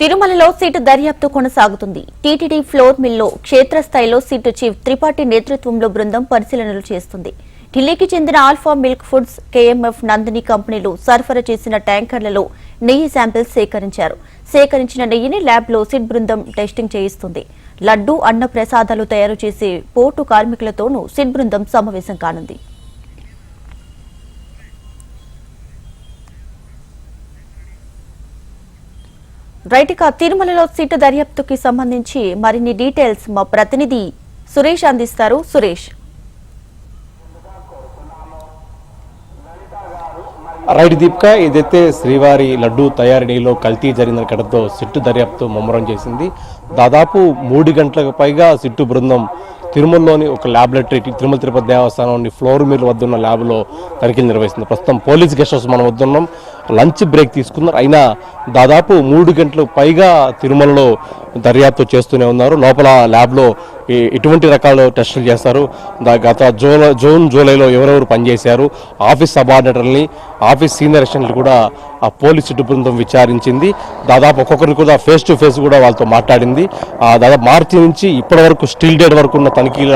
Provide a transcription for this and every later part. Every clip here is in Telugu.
తిరుమలలో సీటు దర్యాప్తు కొనసాగుతుంది. టీటీడీ ఫ్లోర్ మిల్లో క్షేత్రస్థాయిలో సీటు చీఫ్ త్రిపాఠి నేతృత్వంలో బృందం పరిశీలనలు చేస్తుంది. ఢిల్లీకి చెందిన Alpha milk foods KMF Nandini కంపెనీలు సరఫరా చేసిన ట్యాంకర్లలో నెయ్యి శాంపిల్స్ సేకరించారు. సేకరించిన నెయ్యిని ల్యాబ్లో సిట్ బృందం టెస్టింగ్ చేయిస్తుంది. లడ్డు అన్న ప్రసాదాలు తయారు చేసే పోర్టు కార్మికులతోనూ సిట్ బృందం సమావేశం కానుంది. రైట్ ఇక తిరుమలలో సీటు దర్యాప్తుకి సంబంధించి మరిన్ని డీటెయిల్స్ మా ప్రతినిధి సురేష్ అందిస్తారు. సురేష్. రైట్ దీపిక ఏదైతే శ్రీవారి లడ్డు తయారీలో కల్తీ జరిగిన కడతో సిట్టు దర్యాప్తు ముమ్మరం చేసింది దాదాపు మూడు గంటలకు పైగా సిట్టు బృందం తిరుమలలోని ఒక ల్యాబొరేటరీ తిరుమల తిరుపతి దేవస్థానంలోని ఫ్లోర్ మిల్ వద్ద ఉన్న ల్యాబ్లో తనిఖీలు నిర్వహిస్తుంది. ప్రస్తుతం పోలీస్ గెస్ట్ హౌస్ మనం వద్ద ఉన్నాం లంచ్ బ్రేక్ తీసుకున్నారు. అయినా దాదాపు మూడు గంటలకు పైగా తిరుమలలో దర్యాప్తు చేస్తూనే ఉన్నారు. లోపల ల్యాబ్లో ఎటువంటి రకాల టెస్టులు చేస్తారు. దా- గత జూలై జూన్ జూలైలో ఎవరెవరు పనిచేశారు ఆఫీస్ సబార్డినేటర్ని ఆఫీస్ సీనియర్ అసిస్టెంట్లు కూడా ఆ పోలీస్ బృందం విచారించింది. దాదాపు ఒక్కొక్కరిని కూడా ఫేస్ టు ఫేస్ కూడా వాళ్ళతో మాట్లాడింది. ఆ దాదాపు మార్చి నుంచి ఇప్పటి వరకు స్టిల్ డేట్ వరకు ఉన్న తనిఖీల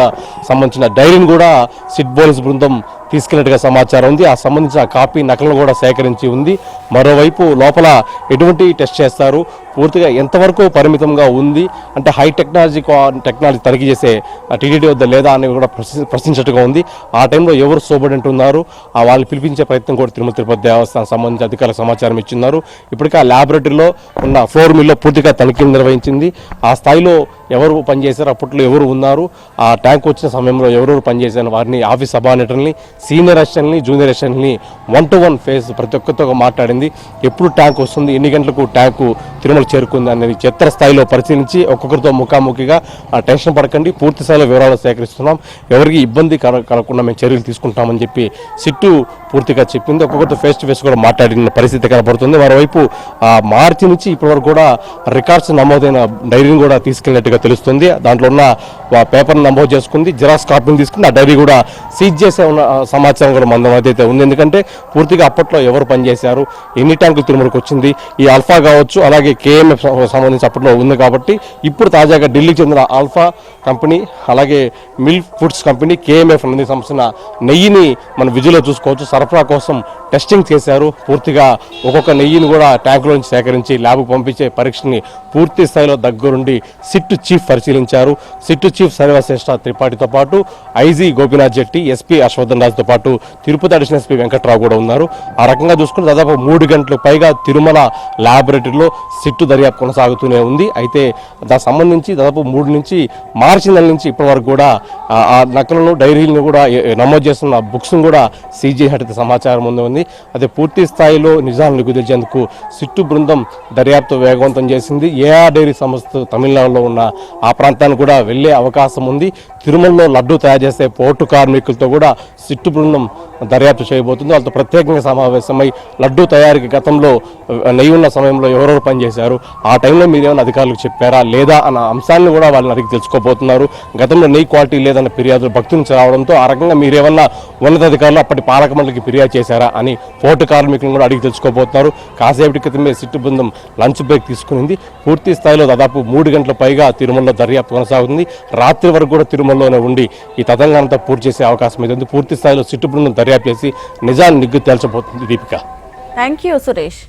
సంబంధించిన డైరీని కూడా సిట్ పోలీస్ బృందం తీసుకెళ్ళినట్టుగా సమాచారం ఉంది. ఆ సంబంధించిన కాపీ నకలను కూడా సేకరించి ఉంది. మరోవైపు లోపల ఎటువంటి టెస్ట్ చేస్తారు? పూర్తిగా ఎంతవరకు పరిమితంగా ఉంది? అంటే హై టెక్నాలజీ టెక్నాలజీ తనిఖీ చేసే టీడీడీ వద్ద లేదా అనేది కూడా ప్రశ్నించట్టుగా ఉంది. ఆ టైంలో ఎవరు సోబడి ఉన్నారు ఆ వాళ్ళు పిలిపించే ప్రయత్నం కూడా తిరుమల తిరుపతి దేవస్థానం సంబంధించిన అధికారులకు సమాచారం ఇచ్చిన్నారు. ఇప్పటికే ఆ ల్యాబొరేటరీలో ఉన్న ఫ్లోర్ మిల్లో పూర్తిగా తనిఖీలు నిర్వహించింది. ఆ స్థాయిలో ఎవరు పనిచేశారు అప్పట్లో ఎవరు ఉన్నారు ఆ ట్యాంక్ వచ్చిన సమయంలో ఎవరెవరు పనిచేశారు వారిని ఆఫీస్ సబార్డినేటర్ని సీనియర్ అసిస్టెంట్ని జూనియర్ అసిస్టెంట్ని వన్ టు వన్ ఫేస్ ప్రతి ఒక్కరితో మాట్లాడింది. ఎప్పుడు ట్యాంక్ వస్తుంది ఎన్ని గంటలకు ట్యాంకు తిరుమల చేరుకుంది అనేది చిత్ర స్థాయిలో పరిశీలించి ఒక్కొక్కరితో ముఖాముఖిగా టెన్షన్ పడకండి పూర్తి స్థాయిలో వివరాలు సేకరిస్తున్నాం. ఎవరికి ఇబ్బంది కల- కలగకుండా మేము చర్యలు తీసుకుంటామని చెప్పి సిట్టు పూర్తిగా చెప్పింది. ఒక్కొక్కరితో ఫేస్ టు ఫేస్ కూడా మాట్లాడిన పరిస్థితి కనబడుతుంది. మరోవైపు మార్చి నుంచి ఇప్పటి వరకు కూడా రికార్డ్స్ నమోదైన డైరీని కూడా తీసుకెళ్ళినట్టుగా తెలుస్తుంది. దాంట్లో ఉన్న పేపర్ని నమోదు చేసుకుంది. జిరాక్స్ కాపీని తీసుకుని ఆ డైరీ కూడా సీజ్ చేసే ఉన్న సమాచారం కూడా మందం అయితే ఉంది. ఎందుకంటే పూర్తిగా అప్పట్లో ఎవరు పనిచేశారు? ఎన్ని ట్యాంకులు తిరుమలకు వచ్చింది? ఈ ఆల్ఫా కావచ్చు అలాగే కేఎంఎఫ్ సంబంధించి అప్పట్లో ఉంది కాబట్టి ఇప్పుడు తాజాగా ఢిల్లీకి చెందిన ఆల్ఫా కంపెనీ అలాగే మిల్క్ ఫుడ్స్ కంపెనీ కేఎంఎఫ్ అనేది సంబంధించిన నెయ్యిని మన విజులో చూసుకోవచ్చు. సరఫరా కోసం టెస్టింగ్ చేశారు. పూర్తిగా ఒక్కొక్క నెయ్యిని కూడా ట్యాంకులో నుంచి సేకరించి ల్యాబ్కు పంపించే పరీక్షని పూర్తి స్థాయిలో దగ్గరుండి సిట్టు చీఫ్ పరిశీలించారు. సిట్టు చీఫ్ సర్వశ్రేష్ఠ త్రిపాఠితో పాటు ఐజీ గోపీనాథ్ జెట్టి ఎస్పీ హర్షవర్ధన్ రాజుతో పాటు తిరుపతి అడిషనల్ ఎస్పీ వెంకట్రావు కూడా ఉన్నారు. ఆ రకంగా చూసుకుంటే దాదాపు మూడు గంటలకు పైగా తిరుమల ల్యాబొరేటరీలో సిట్టు దర్యాప్తు కొనసాగుతూనే ఉంది. అయితే దానికి సంబంధించి దాదాపు మూడు నుంచి మార్చి నెల నుంచి ఇప్పటి వరకు కూడా ఆ- నకలను డైరీలను కూడా నమోదు చేస్తున్న బుక్స్ కూడా సీజీ చేసినట్టు సమాచారం ముందు ఉంది. అదే పూర్తి స్థాయిలో నిజాలను కుదిర్చేందుకు సిట్టు బృందం దర్యాప్తు వేగవంతం చేసింది. ఏఆర్ డైరీ సంస్థ తమిళనాడులో ఉన్న ఆ ప్రాంతానికి కూడా వెళ్ళే అవకాశం ఉంది. తిరుమలలో లడ్డు తయారు చేసే పోర్టు కార్మికులతో కూడా సిట్టు బృందం దర్యాప్తు చేయబోతుంది. వాళ్ళతో ప్రత్యేకంగా సమావేశమై లడ్డు తయారీకి గతంలో నెయ్యి ఉన్న సమయంలో ఎవరెవరు పనిచేశారు ఆ టైంలో మీరు ఏమైనా అధికారులకు చెప్పారా లేదా అన్న అంశాన్ని కూడా వాళ్ళని అడిగి తెలుసుకోబోతున్నారు. గతంలో నెయ్యి క్వాలిటీ లేదన్న ఫిర్యాదులు భక్తుల నుంచి రావడంతో ఆ రకంగా మీరేమన్నా ఉన్నతాధికారులు అప్పటి పాలక మండలికి ఫిర్యాదు చేశారా అని పోర్టు కార్మికులను కూడా అడిగి తెలుసుకోబోతున్నారు. కాసేపటి క్రితమే సిట్టు బృందం లంచ్ బ్రేక్ తీసుకునింది. పూర్తి స్థాయిలో దాదాపు మూడు గంటల పైగా తిరుమలలో దర్యాప్తు కొనసాగుతుంది. రాత్రి వరకు కూడా తిరుమలలోనే ఉండి ఈ తతంగానంతా పూర్తి చేసే అవకాశం అయితే పూర్తి స్థాయిలో సిట్టు బృందం దర్యాప్తు చేసి నిజాన్ని నిగ్గు తేల్చబోతుంది దీపిక. Thank you Suresh